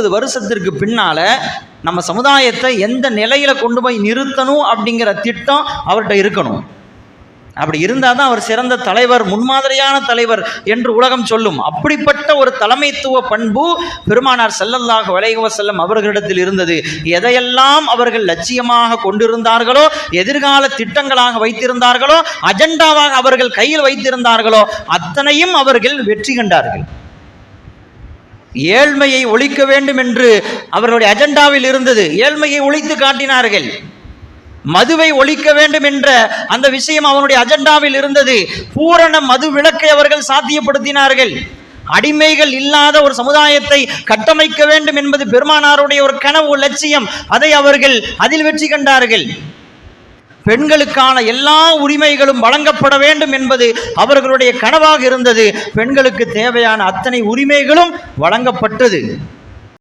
இருபது வருஷத்திற்கு பின்னால நம்ம சமுதாயத்தை எந்த நிலையில் கொண்டு போய் நிறுத்தணும் அப்படிங்கிற திட்டம் அவர்கிட்ட இருக்கணும். அப்படி இருந்தால் தான் அவர் சிறந்த தலைவர் முன்மாதிரியான தலைவர் என்று உலகம் சொல்லும். அப்படிப்பட்ட ஒரு தலைமைத்துவ பண்பு பெருமானார் செல்லல்லாக அலைஹி செல்லம் அவர்களிடத்தில் இருந்தது. எதையெல்லாம் அவர்கள் லட்சியமாக கொண்டிருந்தார்களோ எதிர்கால திட்டங்களாக வைத்திருந்தார்களோ அஜெண்டாவாக அவர்கள் கையில் வைத்திருந்தார்களோ அத்தனையும் அவர்கள் வெற்றி கண்டார்கள். ஏழ்மையை ஒழிக்க வேண்டும் என்று அவர்களுடைய அஜெண்டாவில் இருந்தது. ஏழ்மையை ஒழித்து காட்டினார்கள். மதுவை ஒழிக்க வேண்டும் என்ற அந்த விஷயம் அவனுடைய அஜெண்டாவில் இருந்தது. பூரண மது விளக்கை அவர்கள் சாத்தியப்படுத்தினார்கள். அடிமைகள் இல்லாத ஒரு சமுதாயத்தை கட்டமைக்க வேண்டும் என்பது பெருமானாருடைய ஒரு கனவு லட்சியம். அதை அவர்கள் அதில் வெற்றி கண்டார்கள். பெண்களுக்கான எல்லா உரிமைகளும் வழங்கப்பட வேண்டும் என்பது அவர்களுடைய கனவாக இருந்தது. பெண்களுக்கு தேவையான அத்தனை உரிமைகளும் வழங்கப்பட்டது.